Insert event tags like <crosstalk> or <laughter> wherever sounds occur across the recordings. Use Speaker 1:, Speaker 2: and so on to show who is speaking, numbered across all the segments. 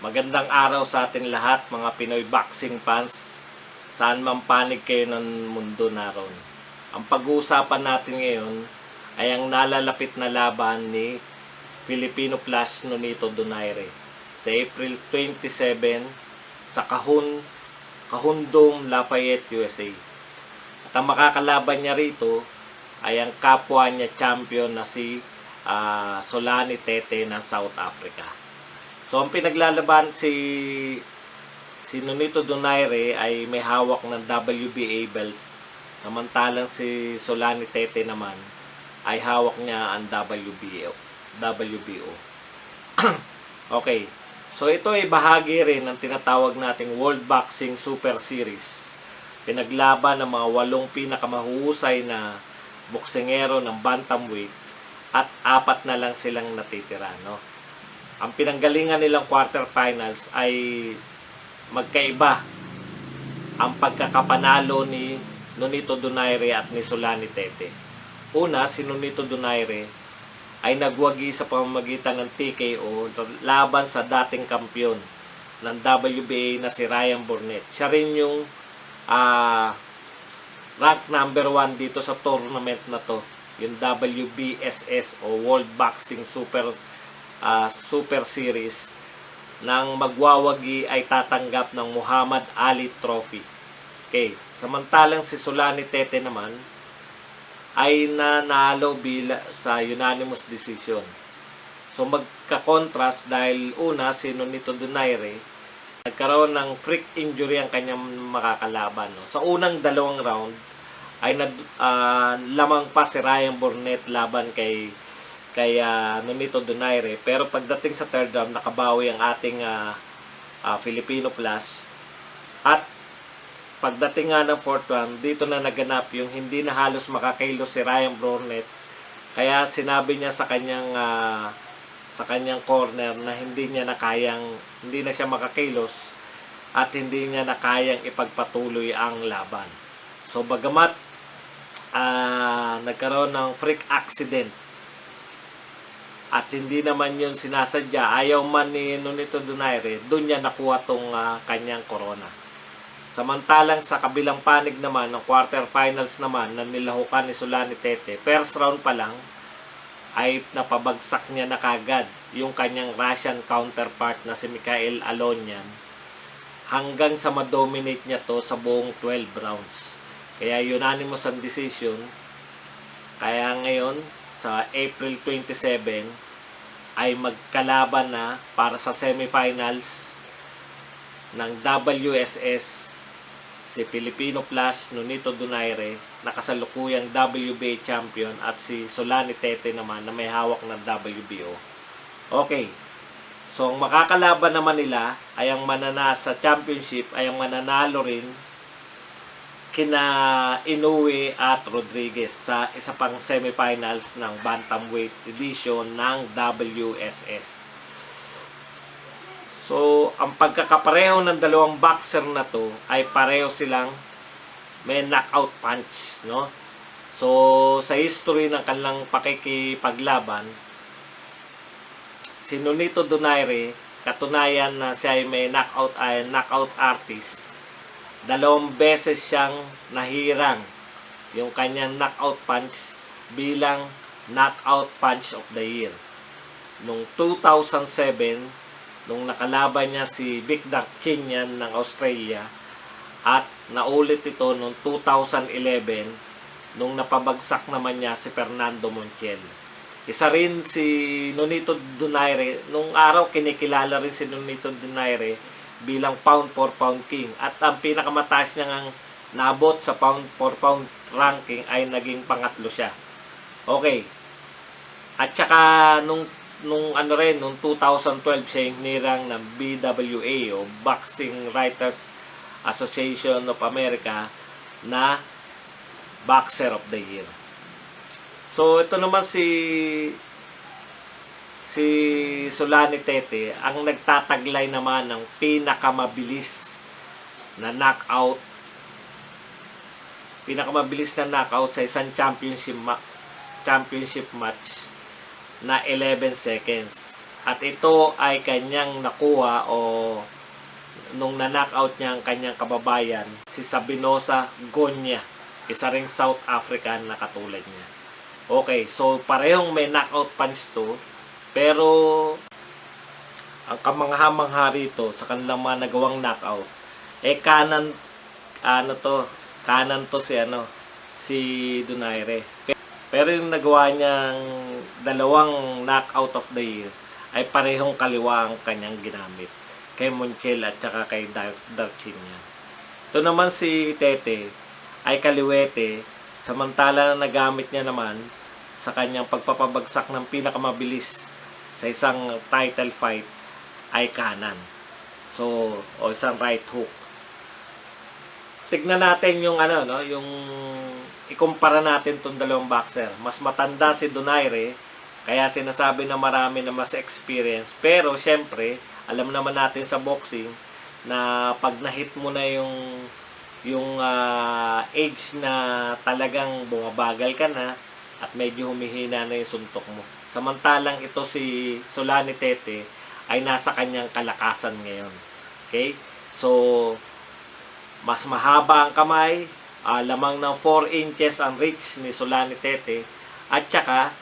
Speaker 1: Magandang araw sa atin lahat mga Pinoy boxing fans. Saan man panig kayo ng mundo naroon. Ang pag-uusapan natin ngayon ay ang nalalapit na laban ni Filipino Plus Nonito Donaire sa April 27 sa Kahun, Kahun Dome, Lafayette, USA. At ang makakalaban niya rito ay ang kapwa niya champion na si ah, Solani Tete ng South Africa. So ang pinaglalaban si si Nonito Donaire ay may hawak ng WBA belt. Samantalang si Solani Tete naman ay hawak niya ang WBO. WBO. <clears throat> okay. So ito ay bahagi rin ng tinatawag nating World Boxing Super Series. Pinaglaban ng mga walong pinakamahuhusay na boksingero ng bantamweight at apat na lang silang natitira, no? Ang pinanggalingan nilang quarterfinals ay magkaiba ang pagkakapanalo ni Nonito Donaire at ni Solani Tete. Una, si Nonito Donaire ay nagwagi sa pamamagitan ng TKO laban sa dating kampyon ng WBA na si Ryan Burnett. Siya rin yung ah, rank number 1 dito sa tournament na to, yung WBSS o World Boxing Super ah, Super Series nang magwawagi ay tatanggap ng Muhammad Ali Trophy. Okay. Samantalang si Solani Tete naman ay nanalo bila sa unanimous decision. So magka-contrast dahil una si Nonito Donaire nagkaroon ng freak injury ang kanyang makakalaban. No? Sa unang dalawang round ay nag, ah, lamang pa si Ryan Burnett laban kay kay ah, Nonito Donaire. Pero pagdating sa third round, nakabawi ang ating ah, ah, Filipino Plus. At pagdating nga ng fourth round, dito na naganap yung hindi na halos makakailos si Ryan Burnett. Kaya sinabi niya sa kanyang ah, sa kanyang corner na hindi niya na kayang hindi na siya makakilos at hindi niya na kayang ipagpatuloy ang laban. So bagamat ah, nagkaroon ng freak accident at hindi naman yun sinasadya, ayaw man ni Nonito Donaire, doon niya nakuha tong ah, kanyang corona. Samantalang sa kabilang panig naman, ng quarterfinals naman, na nilahukan ni Solani Tete, first round pa lang, ay napabagsak niya na kagad yung kanyang Russian counterpart na si Mikhail Alonyan hanggang sa ma-dominate niya to sa buong 12 rounds. Kaya unanimous ang decision. Kaya ngayon, sa April 27, ay magkalaban na para sa semifinals ng WSS si Filipino Plus Nonito Donaire na kasalukuyang WBA champion at si Solani Tete naman na may hawak ng WBO. Okay. So, ang makakalaban naman nila ay ang manana sa championship ay ang mananalo rin kina Inoue at Rodriguez sa isa pang semifinals ng Bantamweight edition ng WSS. So, ang pagkakapareho ng dalawang boxer na to ay pareho silang may knockout punch, no? So, sa history ng kanilang pakikipaglaban, si Nonito Donaire, katunayan na siya ay may knockout ay knockout artist. Dalawang beses siyang nahirang yung kanyang knockout punch bilang knockout punch of the year. Nung 2007, nung nakalaban niya si Vic Darchinyan ng Australia at naulit ito noong 2011 nung napabagsak naman niya si Fernando Montiel. Isa rin si Nonito Donaire, nung araw kinikilala rin si Nonito Donaire bilang pound for pound king at ang pinakamataas niya ngang nabot sa pound for pound ranking ay naging pangatlo siya. Okay. At saka nung nung ano rin, nung 2012 siya yung nirang ng BWA o Boxing Writers Association of America na Boxer of the Year. So ito naman si si Solani Tete ang nagtataglay naman ng pinakamabilis na knockout pinakamabilis na knockout sa isang championship ma- championship match na 11 seconds. At ito ay kanyang nakuha o nung na-knockout niya ang kanyang kababayan, si Sabinosa Gonya. Isa ring South African na katulad niya. Okay, so parehong may knockout punch to, pero ang kamangha-mangha rito sa kanilang mga nagawang knockout, eh kanan, ano to, kanan to si ano, si Donaire. Pero yung nagawa niyang dalawang knockout of the year, ay parehong kaliwa ang kanyang ginamit kay Monchel at saka kay Dar- Darchinyan. Ito naman si Tete ay kaliwete samantala na nagamit niya naman sa kanyang pagpapabagsak ng pinakamabilis sa isang title fight ay kanan. So, o isang right hook. Tignan natin yung ano, no, yung ikumpara natin tong dalawang boxer. Mas matanda si Donaire, kaya sinasabi na marami na mas experience. Pero, syempre, alam naman natin sa boxing na pag na-hit mo na yung yung ah, age na talagang bumabagal ka na at medyo humihina na yung suntok mo. Samantalang ito si Solani Tete ay nasa kanyang kalakasan ngayon. Okay? So, mas mahaba ang kamay, ah, lamang ng 4 inches ang reach ni Solani Tete, at saka,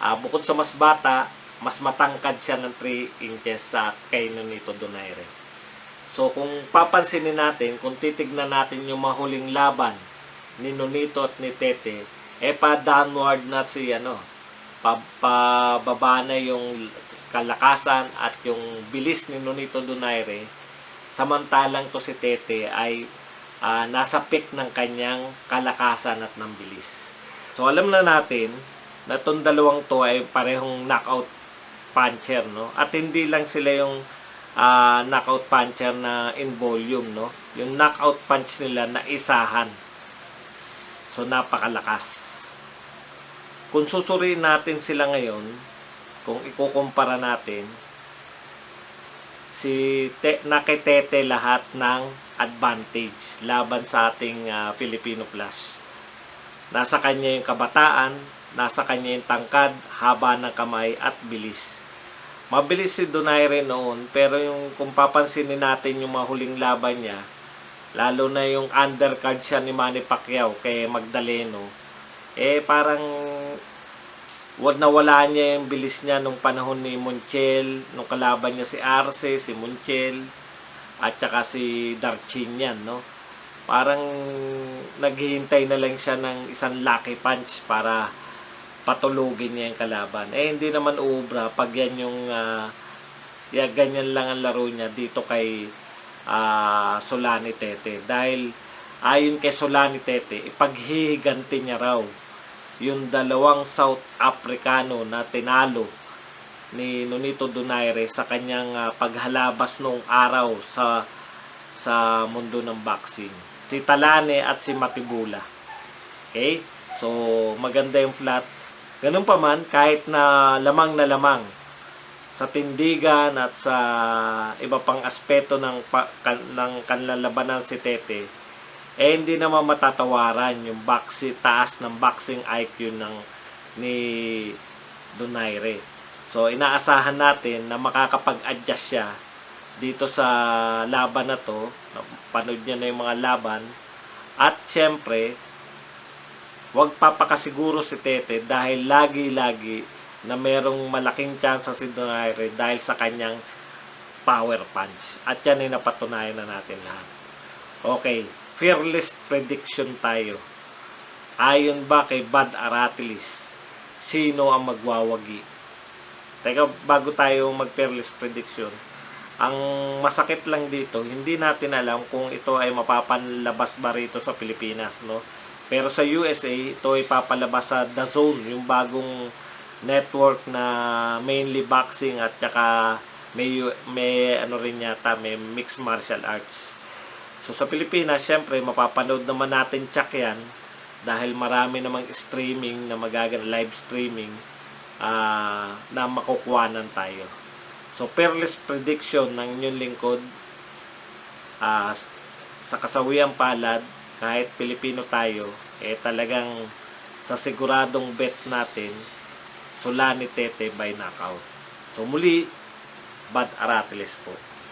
Speaker 1: ah, bukod sa mas bata, mas matangkad siya ng 3 inches sa kay Nonito Donaire. So kung papansinin natin, kung titignan natin yung mahuling laban ni Nonito at ni Tete, eh pa downward na si ano, pa, pababa na yung kalakasan at yung bilis ni Nonito Donaire. Samantalang to si Tete ay ah, nasa peak ng kanyang kalakasan at ng bilis. So alam na natin na itong dalawang to ay parehong knockout puncher, no? At hindi lang sila yung ah, knockout puncher na in volume, no? Yung knockout punch nila na isahan. So, napakalakas. Kung susuriin natin sila ngayon, kung ikukumpara natin, si te, nakitete lahat ng advantage laban sa ating ah, Filipino Flash. Nasa kanya yung kabataan, nasa kanya yung tangkad, haba ng kamay at bilis. Mabilis si Donaire noon, pero yung kung papansinin natin yung mga huling laban niya, lalo na yung undercard siya ni Manny Pacquiao kay Magdaleno, eh parang wag na wala niya yung bilis niya nung panahon ni Monchel, nung kalaban niya si Arce, si Monchel, at saka si Darchinyan, no? Parang naghihintay na lang siya ng isang lucky punch para patulugin niya yung kalaban. Eh, hindi naman ubra pag yan yung ah, ya, ganyan lang ang laro niya dito kay ah, Solani Tete. Dahil ayon kay Solani Tete, ipaghihiganti niya raw yung dalawang South Africano na tinalo ni Nonito Donaire sa kanyang ah, paghalabas noong araw sa sa mundo ng boxing. Si Talane at si Matibula. Okay? So, maganda yung flat. Ganun pa man, kahit na lamang na lamang sa tindigan at sa iba pang aspeto ng, pa, kan, ng kanilang labanan si Tete, eh hindi naman matatawaran yung boxing, taas ng boxing IQ ng ni Donaire. So, inaasahan natin na makakapag-adjust siya dito sa laban na to. Panood niya na yung mga laban. At syempre, wag papakasiguro si Tete dahil lagi-lagi na merong malaking chance si Donaire dahil sa kanyang power punch. At yan ay napatunayan na natin lahat. Okay, fearless prediction tayo. Ayon ba kay Bad Aratilis, sino ang magwawagi? Teka, bago tayo mag-fearless prediction, ang masakit lang dito, hindi natin alam kung ito ay mapapanlabas ba rito sa Pilipinas, no? Pero sa USA, ito ay papalabas sa The Zone, yung bagong network na mainly boxing at saka may, may ano rin yata, may mixed martial arts. So sa Pilipinas, syempre, mapapanood naman natin tsak yan dahil marami namang streaming na magagan live streaming ah, na makukuhanan tayo. So, peerless prediction ng inyong lingkod ah, sa kasawiyang palad, kahit Pilipino tayo, eh talagang sa siguradong bet natin, Solani Tete by knockout. So muli, Bad Aratiles po.